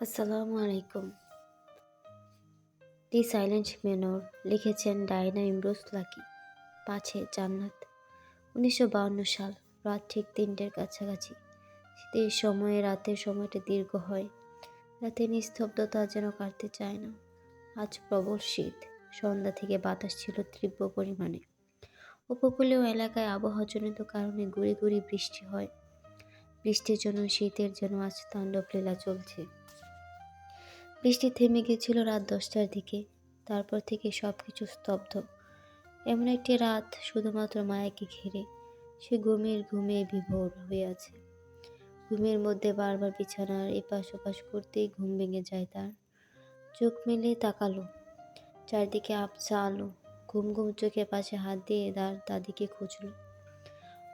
আসসালামু আলাইকুম। The silent manor লিখেছেন ডায়না ইমরোজ লাকি পাছে জান্নাত। উনিশশো সাল, রাত ঠিক তিনটের কাছাকাছি। শীতের সময়ে রাতের সময়টা দীর্ঘ হয়। রাতে নিস্তব্ধতা যেন কাটতে চায় না। আজ প্রবল শীত, সন্ধ্যা থেকে বাতাস ছিল তীব্র পরিমাণে। উপকূলীয় এলাকায় আবহাওয়াজনিত কারণে গুড়ি গুড়ি বৃষ্টি হয়। বৃষ্টির জন্য শীতের যেন আজ তাণ্ডব লীলা চলছে। বৃষ্টি থেমে গিয়েছিল রাত দশটার দিকে। তারপর থেকে সব কিছু স্তব্ধ। এমন একটি রাত শুধুমাত্র মায়াকে ঘিরে। সে ঘুমের ঘুমে বিভোর হয়ে আছে। ঘুমের মধ্যে বারবার বিছানার এপাশ ওপাশ করতেই ঘুম ভেঙে যায় তার। চোখ মেলে তাকালো। চারদিকে আবছা আলো। ঘুম ঘুম চোখে পাশে হাত দিয়ে তার দাদিকে খুঁজলো।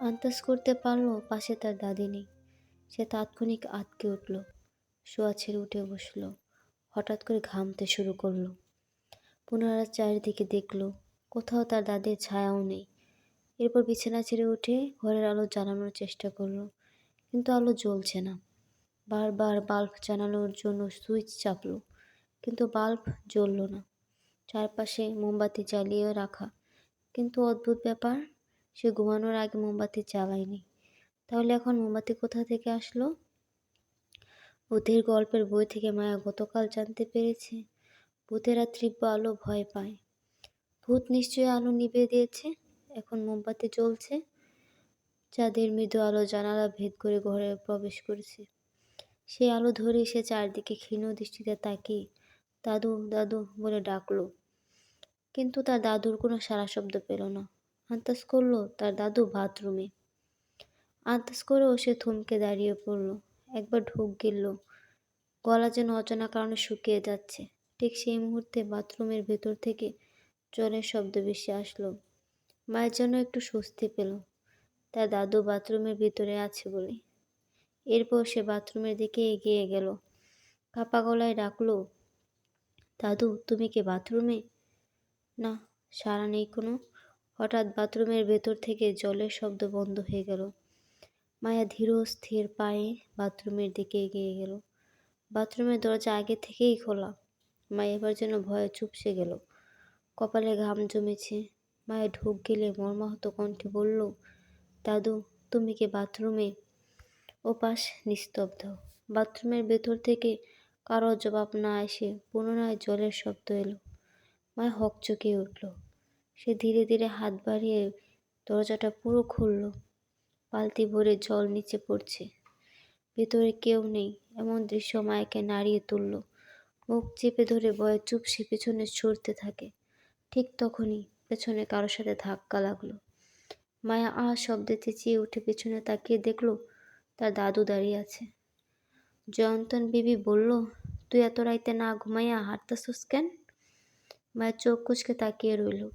আন্দাজ করতে পারল পাশে তার দাদি নেই। সে তাৎক্ষণিক আটকে উঠল। শোয়া ছেড়ে উঠে বসল। হঠাৎ করে ঘামতে শুরু করল। পুনরায় চারিদিকে দেখল, কোথাও তার দাদির ছায়াও নেই। এরপর বিছানা ছেড়ে উঠে ঘরের আলো জ্বালানোর চেষ্টা করল, কিন্তু আলো জ্বলছে না। বারবার বাল্ব জ্বালানোর জন্য সুইচ চাপলো, কিন্তু বাল্ব জ্বলল না। চারপাশে মোমবাতি জ্বালিয়ে রাখা, কিন্তু অদ্ভুত ব্যাপার, সে ঘুমানোর আগে মোমবাতি জ্বালায়নি। তাহলে এখন মোমবাতি কোথা থেকে আসলো? ভূতের গল্পের বই থেকে মায়া গতকাল জানতে পেরেছে। ভূতেরা তীব্র আলো ভয় পায়। ভূত নিশ্চয়ই আলো নিভিয়ে দিয়েছে? এখন মোমবাতি জ্বলছে। চাঁদের মৃদু আলো জানালা ভেদ করে ঘরে প্রবেশ করেছে। সেই আলো ধরে সে চারদিকে ক্ষীণ দৃষ্টিতে তাকিয়ে দাদু দাদু বলে ডাকলো। কিন্তু তার দাদুর কোনো সারা শব্দ পেল না। আন্দাজ করল, তার দাদু বাথরুমে। আন্দাজ করেও সে থমকে দাঁড়িয়ে পড়ল। একবার ঢোক গিলল। গলা যেন অচেনা কারণে শুকিয়ে যাচ্ছে। ঠিক সেই মুহূর্তে বাথরুমের ভেতর থেকে জলের শব্দ বেশি আসলো। মায়ের জন্য একটু স্বস্তি পেল। তার দাদু বাথরুমের ভিতরে আছে বলে। এরপর সে বাথরুমের দিকে এগিয়ে গেল। কাপা গলায় ডাকলো, দাদু, তুমি কি বাথরুমে? না, সারা নেই কোনো হঠাৎ বাথরুমের ভেতর থেকে জলের শব্দ বন্ধ হয়ে গেল। মায়া ধীর স্থির পায়ে বাথরুমের দিকে এগিয়ে গেল। বাথরুমের দরজা আগে থেকেই খোলা। মায়া এবার যেন ভয়ে চুপসে গেল। কপালে ঘাম জমেছে। মায়া ঢুক গেলে মর্মাহত কণ্ঠে বলল, দাদু, তুমি কি বাথরুমে? ওপাশ নিস্তব্ধ। বাথরুমের ভেতর থেকে কারও জবাব না এসে পুনরায় জলের শব্দ এলো। মায়া হকচকিয়ে উঠল। সে ধীরে ধীরে হাত বাড়িয়ে দরজাটা পুরো খুলল। বালতি ভরে জল নিচে পড়ছে। ভেতরে কেউ নেই, এমন দৃশ্য মায়াকে নাড়িয়ে তুলল। মুখ চেপে ধরে ভয়ে চুপসে পেছনে ছুটতে থাকে। ঠিক তখনই পেছনে কারোর সাথে ধাক্কা লাগল। মায়া আ শব্দে চেঁচিয়ে উঠে পেছনে তাকিয়ে দেখল, তার দাদু দাঁড়িয়ে আছে। জয়ন্তন বিবি বলল, তুই এত রাইতে না ঘুমাইয়া হাঁটতেছস কেন? মায়ের চোখ কুচকে তাকিয়ে রইল।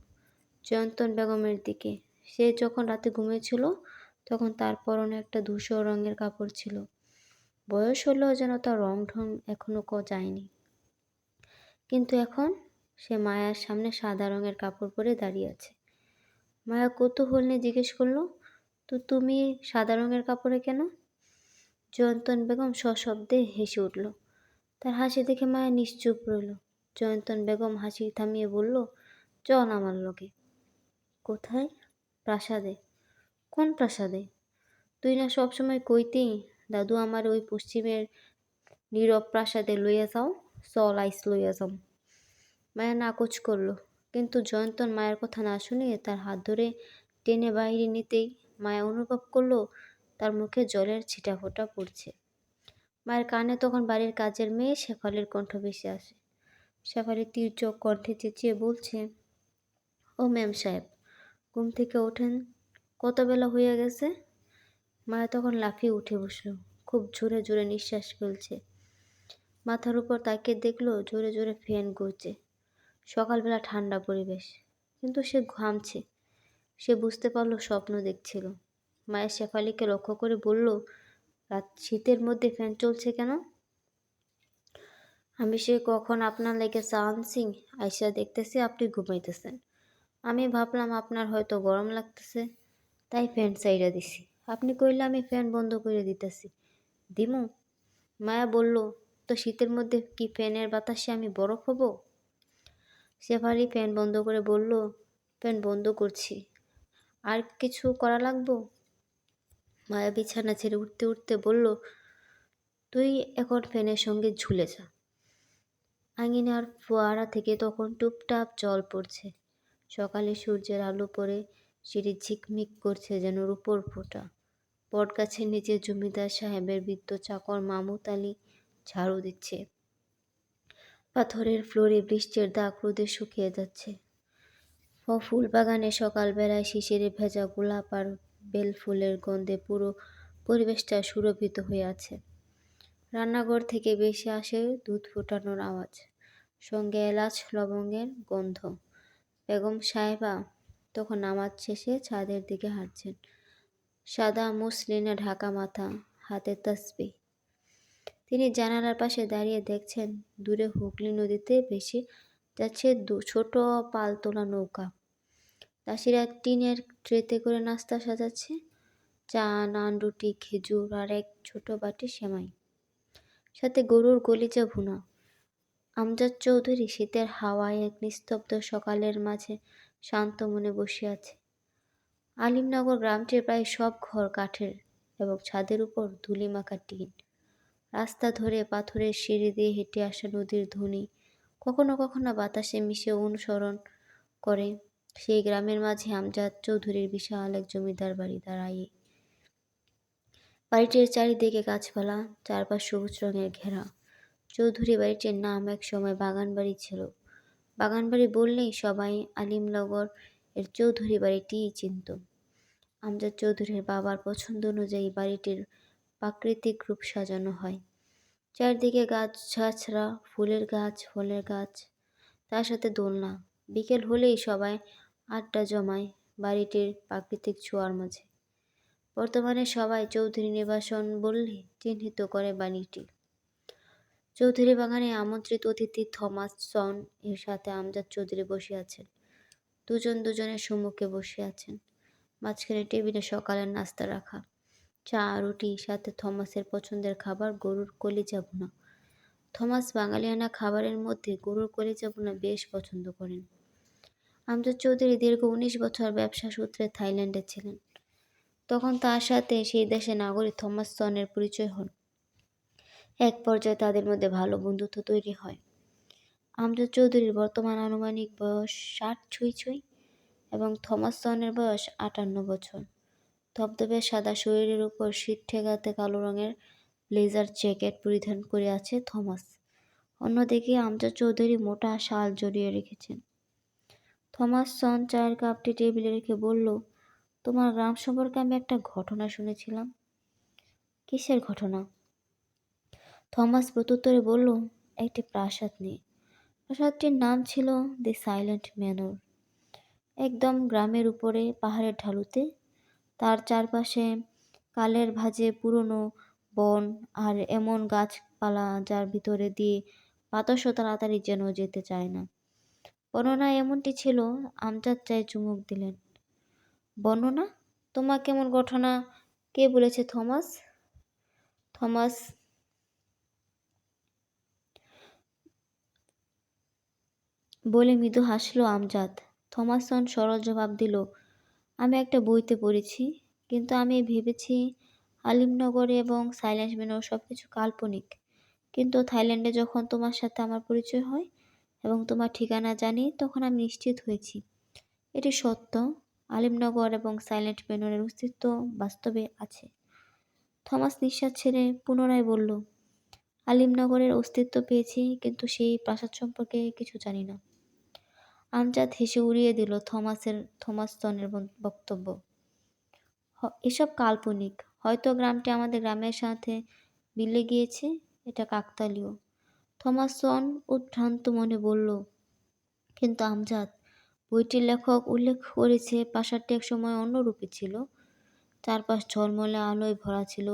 জয়ন্তন বেগমের দিকে। সে যখন রাতে ঘুমিয়েছিল তখন তার পরনে একটা ধূসর রঙের কাপড় ছিল। বয়স হলেও যেন তার রং ঢং এখনও ক যায়নি। কিন্তু এখন সে মায়ার সামনে সাদা রঙের কাপড় পরে দাঁড়িয়ে আছে। মায়া কৌতূহল নিয়ে জিজ্ঞেস করল, তো তুমি সাদা রঙের কাপড়ে কেন? জয়ন্তন বেগম সশব্দে হেসে উঠল। তার হাসি দেখে মায়া নিশ্চুপ রইল। জয়ন্তন বেগম হাসি থামিয়ে বলল, চল আমার লোকে কোথায়? প্রাসাদে। কোন প্রাসাদে? তুই না সবসময় কইতি, দাদু, আমার ওই পশ্চিমের নীরব প্রাসাদে লইয়া যাও, চল আইস লইয়া যাও মায়া নাকচ করল, কিন্তু জয়ন্তন মায়ের কথা না শুনে তার হাত ধরে টেনে বাইরে নিতেই মায়া অনুভব করল, তার মুখে জলের ছিটা ফোটা পড়ছে। মায়ের কানে তখন বাড়ির কাজের মেয়ে শেফালির কণ্ঠ ভেসে আসে। শেফালি তীর চোখ কণ্ঠে চেঁচিয়ে বলছে, ও ম্যাম সাহেব, ঘুম থেকে ওঠেন? কত বেলা হইয়া গেছে? মায়া তখন লাফিয়ে উঠে বসল, খুব জোরে জোরে নিঃশ্বাস ফেলছে। মাথার উপর তাকিয়ে দেখল জোরে জোরে ফ্যান ঘুরছে সকালবেলা ঠান্ডা পরিবেশ, কিন্তু সে ঘামছে। সে বুঝতে পারল, স্বপ্ন দেখছিল। মায়ের শেফালিকে লক্ষ্য করে বলল, রাত শীতের মধ্যে ফ্যান চলছে কেন? আমি সে কখন আপনার লেগে চা সিং, আইসা দেখতেছি আপনি ঘুমাইতেছেন। আমি ভাবলাম আপনার হয়তো গরম লাগতেছে। তাই ফ্যান সাইডা দিছি। আপনি কইলে আমি ফ্যান বন্ধ করে দিতেছি। দিমু। মায়া বলল, তো শীতের মধ্যে কি ফ্যানের বাতাসে আমি বরফ হব? শেফালি ফ্যান বন্ধ করে বলল, ফ্যান বন্ধ করছি। আর কিছু করা লাগবো? মায়া বিছানা ছেড়ে উঠতে উঠতে বলল, তুই এখন ফ্যানের সঙ্গে ঝুলে যা। আঙিনার ফোয়ারা থেকে তখন টুপটাপ জল পড়ছে। সকালে সূর্যের আলো পড়ে সিঁড়ি ঝিকমিক করছে যেন রূপোর ফোঁটা। বটগাছের নিচে জমিদার সাহেবের বৃত্ত চাকর মামুত আলী ঝাড়ু দিচ্ছে। পাথরের ফ্লোরে বৃষ্টির দাগ রোদে শুকিয়ে যাচ্ছে। ও ফুল বাগানে সকালবেলায় শিশিরে ভেজা গোলাপ আর বেল ফুলের গন্ধে পুরো পরিবেশটা সুরভিত হয়ে আছে। রান্নাঘর থেকে বেশি আসে দুধ ফোটানোর আওয়াজ। সঙ্গে এলাচ লবঙ্গের গন্ধ। বেগম সাহেবা তখন নামাজ শেষে ছাদের দিকে হাঁটছেন। সাদা মুসলিনে ঢাকা মাথা, হাতে তসবি। তিনি জানালার পাশে দাঁড়িয়ে দেখছেন, দূরে হুগলি নদীতে ভেসে যাচ্ছে ছোট পালতোলা নৌকা। দাসীরা টিনের ট্রেতে করে নাস্তা সাজাচ্ছে, চা, নান, রুটি, খেজুর আর এক ছোট বাটি সেমাই। সাথে গরুর গলিচা ভুনা। আমজাদ চৌধুরী শীতের হাওয়ায় এক নিস্তব্ধ সকালের মাঝে শান্ত মনে বসে আছে। আলিমনগর গ্রামটির প্রায় সব ঘর কাঠের এবং ছাদের উপর ধুলি ধুলিমাখা টিন। রাস্তা ধরে পাথরের সিঁড়ি দিয়ে হেঁটে আসা নদীর ধ্বনি, কখনো কখনো বাতাসে মিশে অনুসরণ করে। সেই গ্রামের মাঝে আমজাদ চৌধুরীর বিশাল এক জমিদার বাড়ি দাঁড়ায়। বাড়িটির চারিদিকে গাছপালা, চারপাশ সবুজ রঙের ঘেরা। চৌধুরী বাড়িটির নাম এক সময় বাগান বাড়ি ছিল। বাগান বাড়ি বললেই সবাই আলিমনগর এর চৌধুরী বাড়িটিই চিনত। আমজাদ চৌধুরীর বাবার পছন্দ অনুযায়ী বাড়িটির প্রাকৃতিক রূপ সাজানো হয়। চারদিকে গাছ ছাছড়া ফুলের গাছ, ফলের গাছ, তার সাথে দোলনা। বিকেল হলেই সবাই আড্ডা জমায় বাড়িটির প্রাকৃতিক ছোঁয়ার মাঝে। বর্তমানে সবাই চৌধুরী নিবাসন বললে চিহ্নিত করে বাড়িটি। চৌধুরী বাগানে আমন্ত্রিত অতিথি থমাস সন এর সাথে আমজাদ চৌধুরী বসে আছেন। দুজন দুজনের সম্মুখে বসে আছেন। মাঝখানে টেবিলে সকালের নাস্তা রাখা, চা, রুটি, সাথে থমাসের পছন্দের খাবার, গরুর কলিজা ভুনা। থমাস বাঙালিয়ানা খাবারের মধ্যে গরুর কলিজা ভুনা বেশ পছন্দ করেন। আমজাদ চৌধুরী দীর্ঘ উনিশ বছর ব্যবসা সূত্রে থাইল্যান্ডে ছিলেন। তখন তার সাথে সেই দেশে নাগরিক থমাস সনের পরিচয় হন। এক পর্যায়ে তাদের মধ্যে ভালো বন্ধুত্ব তৈরি হয়। আমজাদ চৌধুরীর বর্তমান আনুমানিক বয়স ষাট ছুঁই ছুঁই এবং থমাস সনের বয়স আটান্ন বছর। ধবধবে সাদা শরীরের উপর শীত ঠেকাতে কালো রঙের ব্লেজার জ্যাকেট পরিধান করে আছে থমাস। অন্যদিকে আমজাদ চৌধুরী মোটা শাল জড়িয়ে রেখেছেন। থমাস সন চায়ের কাপটি টেবিলে রেখে বলল, তোমার গ্রাম সম্পর্কে আমি একটা ঘটনা শুনেছিলাম। কিসের ঘটনা? থমাস প্রত্যুত্তরে বলল, একটি প্রাসাদ নিয়ে প্রাসাদটির নাম ছিল দি সাইলেন্ট ম্যানর। একদম গ্রামের উপরে পাহাড়ের ঢালুতে। তার চারপাশে কালের ভাঁজে পুরনো বন আর এমন গাছপালা যার ভিতরে দিয়ে বাতাসও তাড়াতাড়ি যেন যেতে চায় না। বর্ণনা এমনটি ছিল, আমজাদ চায় চুমুক দিলেন। বর্ণনা? তোমার কেমন ঘটনা? কে বলেছে থমাস? থমাস বলে মৃদু হাসলো আমজাদ। থমাসন সরল জবাব দিল, আমি একটা বইতে পড়েছি, কিন্তু আমি ভেবেছি আলিমনগরে এবং সাইলেন্স মেনর সব কিছু কাল্পনিক। কিন্তু থাইল্যান্ডে যখন তোমার সাথে আমার পরিচয় হয় এবং তোমার ঠিকানা জানি, তখন আমি নিশ্চিত হয়েছি। এটি সত্য, আলিমনগর এবং সাইলেন্ট মেনরের অস্তিত্ব বাস্তবে আছে। থমাস নিঃশ্বাস ছেড়ে পুনরায় বলল, আলিমনগরের অস্তিত্ব পেয়েছি, কিন্তু সেই প্রাসাদ সম্পর্কে কিছু জানি না। আমজাদ হেসে উড়িয়ে দিল থমাসের থমাসনের বক্তব্য। এসব কাল্পনিক। হয়তো গ্রামটি আমাদের গ্রামের সাথে মিলে গিয়েছে, এটা কাকতালীয়। থমাসন উদ্ভ্রান্ত মনে বলল, কিন্তু আমজাদ, বইটির লেখক উল্লেখ করেছে প্রাসাদটি এক সময় অন্যরূপে ছিল। চারপাশ ঝলমলে আলোয় ভরা ছিল,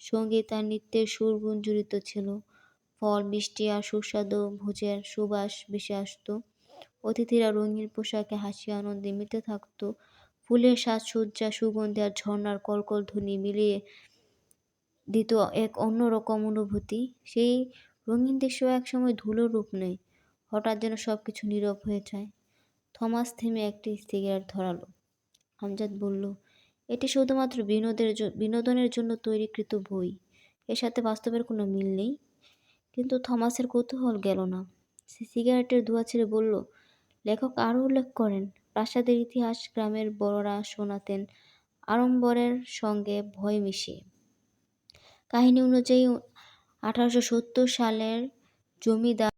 সংগীত আর নৃত্যের সুর গুঞ্জরিত ছিল। ফল, মিষ্টি আর সুস্বাদু ভোজের সুবাস ভেসে আসতো। অতিথিরা রঙিন পোশাকে হাসি, আনন্দে মেতে থাকত। ফুলের সাজসজ্জা সুগন্ধি আর ঝর্ণার কলকল ধ্বনি মিলিয়ে দিত এক অন্যরকম অনুভূতি। সেই রঙিন দৃশ্য একসময় ধুলোর রূপ নেয়। হঠাৎ যেন সব কিছু নীরব হয়ে যায়। থমাস থেমে একটি সিগারেট ধরালো। আমজাদ বলল, এটি শুধুমাত্র বিনোদের বিনোদনের জন্য তৈরিকৃত বই। এর সাথে বাস্তবের কোনো মিল নেই। কিন্তু থমাসের কৌতূহল গেল না। সে সিগারেটের ধোঁয়া ছেড়ে বলল লেখক আরও উল্লেখ করেন, প্রাসাদের ইতিহাস গ্রামের বড়রা শোনাতেন, আড়ম্বরের সঙ্গে ভয় মিশিয়ে। কাহিনী অনুযায়ী, আঠারোশো সত্তর সালের জমিদার